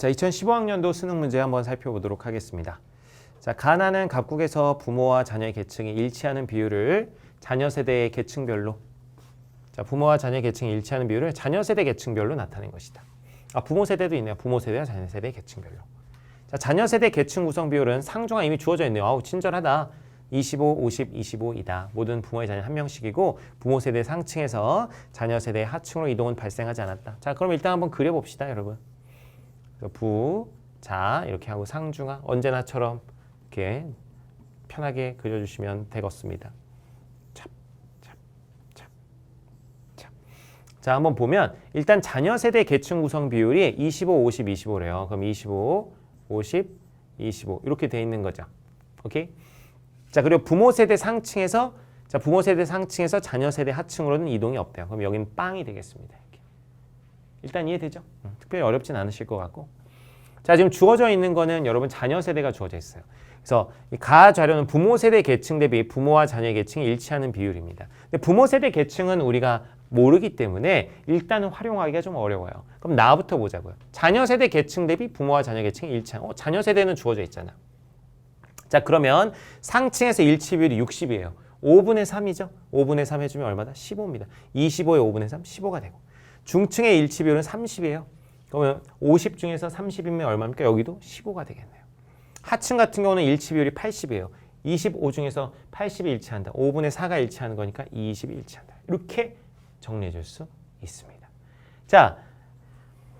자, 2015학년도 수능 문제 한번 살펴보도록 하겠습니다. 자, 가나는 각국에서 부모와 자녀의 계층이 일치하는 비율을 자녀 세대의 계층별로 자, 부모와 자녀 계층이 일치하는 비율을 자녀 세대 계층별로 나타낸 것이다. 아, 부모 세대도 있네요. 부모 세대와 자녀 세대 계층별로. 자, 자녀 세대 계층 구성 비율은 상중하 이미 주어져 있네요. 아우, 친절하다. 25, 50, 25이다. 모든 부모의 자녀 한 명씩이고 부모 세대 상층에서 자녀 세대 하층으로 이동은 발생하지 않았다. 자, 그럼 일단 한번 그려봅시다, 여러분. 부, 자 이렇게 하고 상중하 언제나처럼 이렇게 편하게 그려주시면 되겠습니다. 자, 한번 보면 일단 자녀 세대 계층 구성 비율이 25, 50, 25래요. 그럼 25, 50, 25 이렇게 돼 있는 거죠. 오케이? 자, 그리고 부모 세대 상층에서 자, 부모 세대 상층에서 자녀 세대 하층으로는 이동이 없대요. 그럼 여기는 빵이 되겠습니다. 이렇게. 일단 이해되죠? 음, 특별히 어렵진 않으실 것 같고. 자, 지금 주어져 있는 거는 여러분 자녀 세대가 주어져 있어요. 그래서 이가 자료는 부모 세대 계층 대비 부모와 자녀 계층이 일치하는 비율입니다. 근데 부모 세대 계층은 우리가 모르기 때문에 일단은 활용하기가 좀 어려워요. 그럼 나부터 보자고요. 자녀 세대 계층 대비 부모와 자녀 계층이 일치한. 어, 자녀 세대는 주어져 있잖아. 자, 그러면 상층에서 일치 비율이 60이에요. 5분의 3이죠. 5분의 3 해주면 얼마다? 15입니다. 25에 5분의 3, 15가 되고. 중층의 일치 비율은 30이에요. 그러면 50 중에서 30이면 얼마입니까? 여기도 15가 되겠네요. 하층 같은 경우는 일치 비율이 80이에요. 25 중에서 80이 일치한다. 5분의 4가 일치하는 거니까 20이 일치한다. 이렇게 정리해 줄 수 있습니다. 자,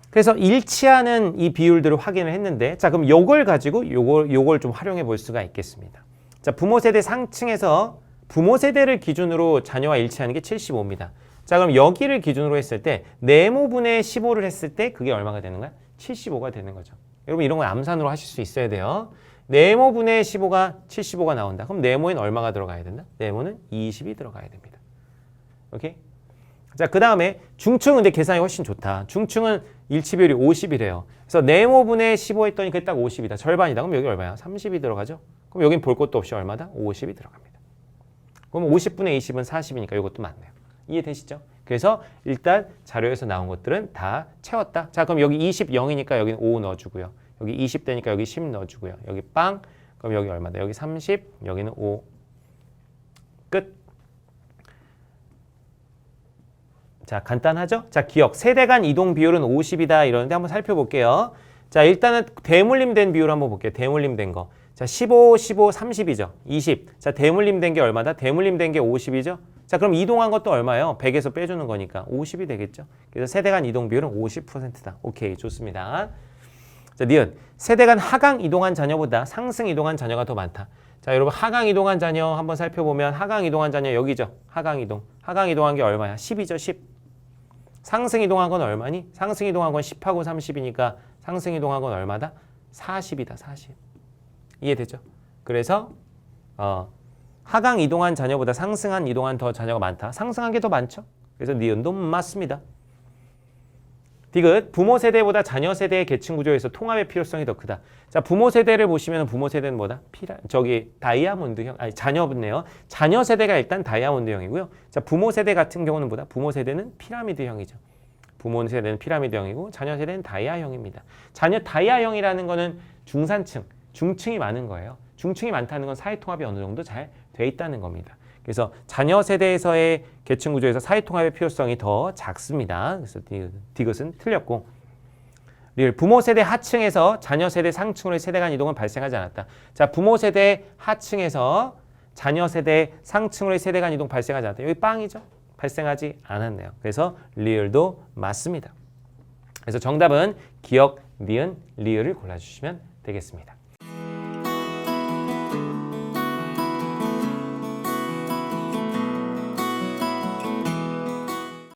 그래서 일치하는 이 비율들을 확인을 했는데 자, 그럼 요걸 가지고 요걸 요걸 좀 활용해 볼 수가 있겠습니다. 자, 부모 세대 상층에서 부모 세대를 기준으로 자녀와 일치하는 게 75입니다. 자, 그럼 여기를 기준으로 했을 때 네모분의 15를 했을 때 그게 얼마가 되는 거야? 75가 되는 거죠. 여러분 이런 거 암산으로 하실 수 있어야 돼요. 네모분의 15가 75가 나온다. 그럼 네모엔 얼마가 들어가야 된다? 네모는 20이 들어가야 됩니다. 오케이? 자, 그 다음에 중층은 근데 계산이 훨씬 좋다. 중층은 일치 비율이 50이래요. 그래서 네모분의 15 했더니 그게 딱 50이다. 절반이다. 그럼 여기 얼마야? 30이 들어가죠? 그럼 여긴 볼 것도 없이 얼마다? 50이 들어갑니다. 그럼 50분의 20은 40이니까 이것도 맞네요. 이해되시죠? 그래서 일단 자료에서 나온 것들은 다 채웠다. 자, 그럼 여기 20 0이니까 여기는 5 넣어주고요. 여기 20 되니까 여기 10 넣어주고요. 여기 빵, 그럼 여기 얼마다? 여기 30, 여기는 5. 끝. 자, 간단하죠? 자, 기억. 세대 간 이동 비율은 50이다 이러는데 한번 살펴볼게요. 자, 일단은 대물림된 비율 한번 볼게요. 대물림된 거. 자, 15, 15, 30이죠. 20. 자, 대물림 된 게 얼마다? 대물림 된 게 50이죠. 자, 그럼 이동한 것도 얼마예요? 100에서 빼주는 거니까 50이 되겠죠. 그래서 세대 간 이동 비율은 50%다. 오케이, 좋습니다. 자, 니은. 세대 간 하강 이동한 자녀보다 상승 이동한 자녀가 더 많다. 자, 여러분 하강 이동한 자녀 한번 살펴보면 하강 이동한 자녀 여기죠. 하강 이동. 하강 이동한 게 얼마야? 10이죠, 10. 상승 이동한 건 얼마니? 상승 이동한 건 10하고 30이니까 상승 이동한 건 얼마다? 40이다, 40. 이해되죠? 그래서 어, 하강 이동한 자녀보다 상승한 이동한 더 자녀가 많다. 상승한 게 더 많죠? 그래서 니은도 맞습니다. 디귿 부모 세대보다 자녀 세대의 계층 구조에서 통합의 필요성이 더 크다. 자 부모 세대를 보시면 부모 세대는 뭐다? 피라 저기 다이아몬드형 아니 자녀분네요. 자녀 세대가 일단 다이아몬드형이고요. 자 부모 세대 같은 경우는 뭐다? 부모 세대는 피라미드형이죠. 부모 세대는 피라미드형이고 자녀 세대는 다이아형입니다. 자녀 다이아형이라는 거는 중산층, 중층이 많은 거예요. 중층이 많다는 건 사회 통합이 어느 정도 잘 돼 있다는 겁니다. 그래서 자녀 세대에서의 계층 구조에서 사회 통합의 필요성이 더 작습니다. 그래서 디귿은 틀렸고 리을 부모 세대 하층에서 자녀 세대 상층으로의 세대 간 이동은 발생하지 않았다. 자, 부모 세대 하층에서 자녀 세대 상층으로의 세대 간 이동 발생하지 않았다. 여기 빵이죠? 발생하지 않았네요. 그래서 리을도 맞습니다. 그래서 정답은 기억, 니은, 리을을 골라주시면 되겠습니다.